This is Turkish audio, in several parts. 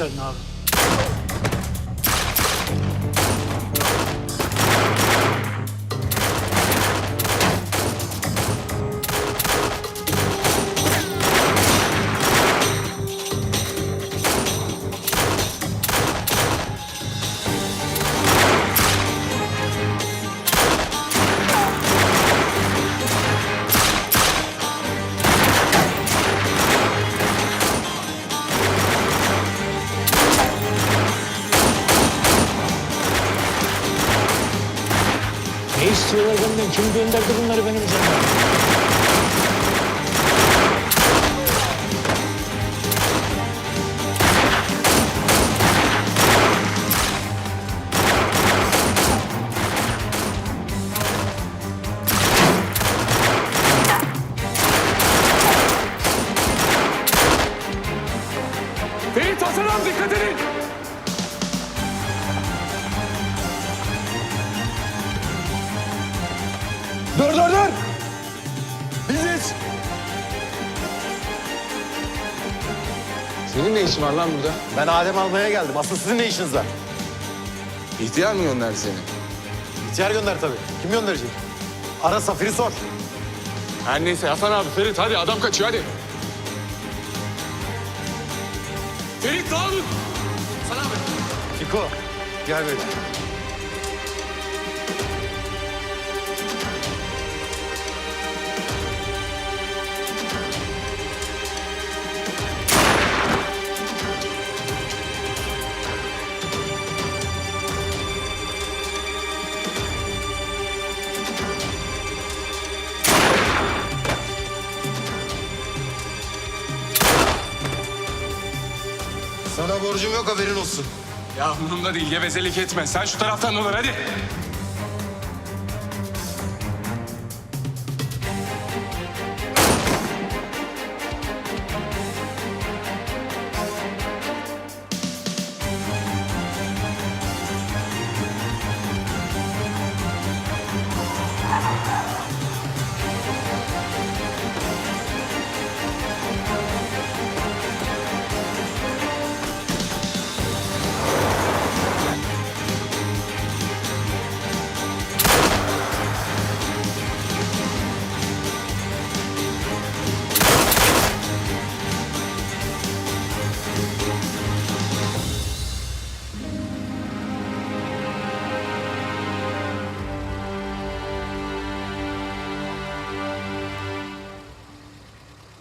geldin abi. Kim gönderdi bunları benim üzerime? Senin ne işin var lan burada? Ben Adem almaya geldim. Asıl sizin ne işiniz var? İhtiyar mı gönderdi seni? İhtiyar gönder tabii. Kim gönderecek? Ara Safir'i sor. Her neyse Hasan abi Ferit hadi adam kaçıyor hadi. Ferit dağılın. Hasan abi. Fiko, gel böyle. Sana borcum yok haberin olsun. Ya umurumda değil gevezelik etme. Sen şu taraftan dolan hadi.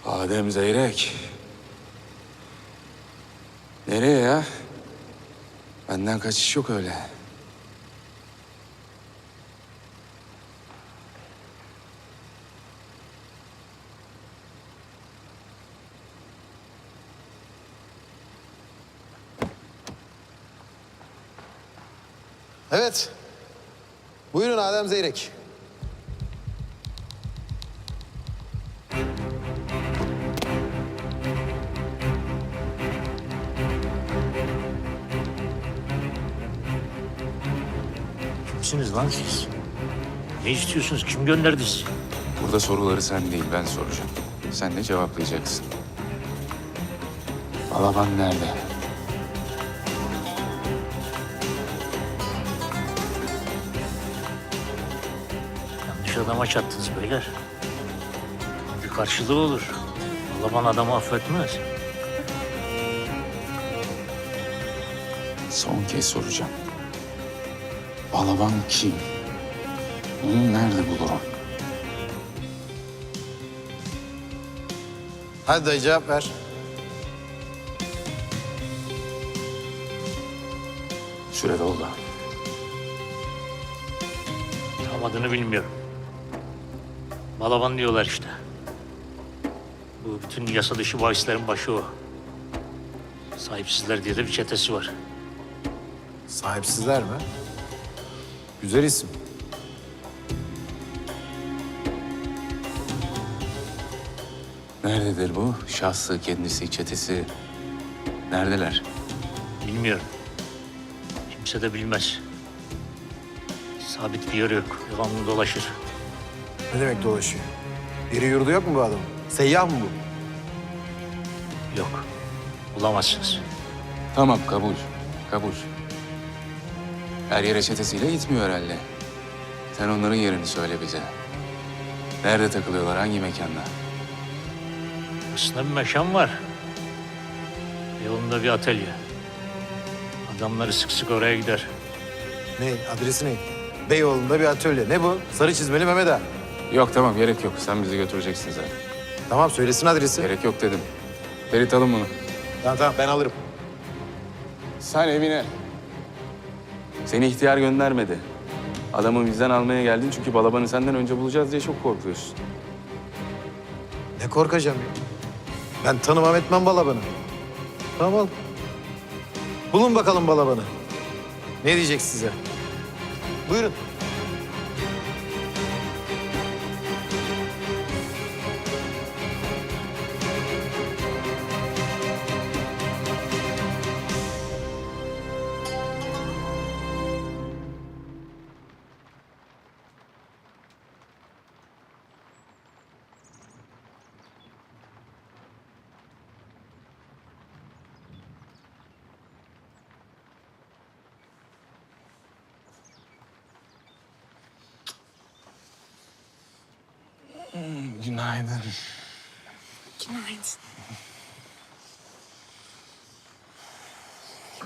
Adem Zeyrek. Nereye ya? Benden kaçış yok öyle. Evet. Buyurun Adem Zeyrek. Kimsiniz lan siz? Ne istiyorsunuz? Kim gönderdi sizi? Burada soruları sen değil ben soracağım. Sen de cevaplayacaksın. Balaban nerede? Yanlış adama çattınız beyler. Bir karşılığı olur. Alaman adamı affetmez. Son kez soracağım. Balaban kim? Onu nerede bulurum? Hadi dayı cevap ver. Süre doldu. Tam adını bilmiyorum. Balaban diyorlar işte. Bu bütün yasa dışı bahislerin başı o. Sahipsizler diye de bir çetesi var. Sahipsizler mi? Güzel isim. Nerededir bu? Şahsı, kendisi, çetesi. Neredeler? Bilmiyorum. Kimse de bilmez. Sabit bir yer yok. Devamlı dolaşır. Ne demek dolaşıyor? Biri yurdu yok mu bu adamın? Seyyah mı bu? Yok. Bulamazsınız. Tamam kabul. Kabul. Her yere çetesiyle gitmiyor herhalde. Sen onların yerini söyle bize. Nerede takılıyorlar? Hangi mekanda? Aslında bir mekan var. Yolunda bir atölye. Adamları sık sık oraya gider. Ne? Adresi ne? Beyoğlu'nda bir atölye. Ne bu? Sarı çizmeli Mehmet Ağa. Yok tamam gerek yok. Sen bizi götüreceksin zaten. Tamam söylesin adresi. Gerek yok dedim. Ferit alın bunu. Tamam tamam ben alırım. Sen evine. Seni ihtiyar göndermedi. Adamı bizden almaya geldin çünkü balabanı senden önce bulacağız diye çok korkuyorsun. Ne korkacağım ya? Ben tanımam etmem balabanı. Tamam. Bulun bakalım balabanı. Ne diyecek size? Buyurun. Günaydın. Günaydın.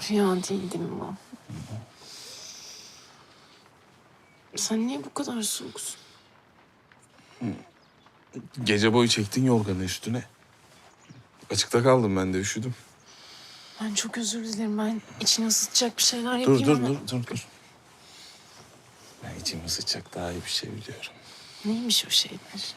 Rüya değildi mi bu? Sen niye bu kadar soğuksun? Gece boyu çektin yorganı üstüne. Açıkta kaldım ben de üşüdüm. Ben çok özür dilerim. Ben içine ısıtacak bir şeyler Dur yapayım dur ama... dur dur dur. Ben içimi ısıtacak daha iyi bir şey biliyorum. Neymiş o şeyler?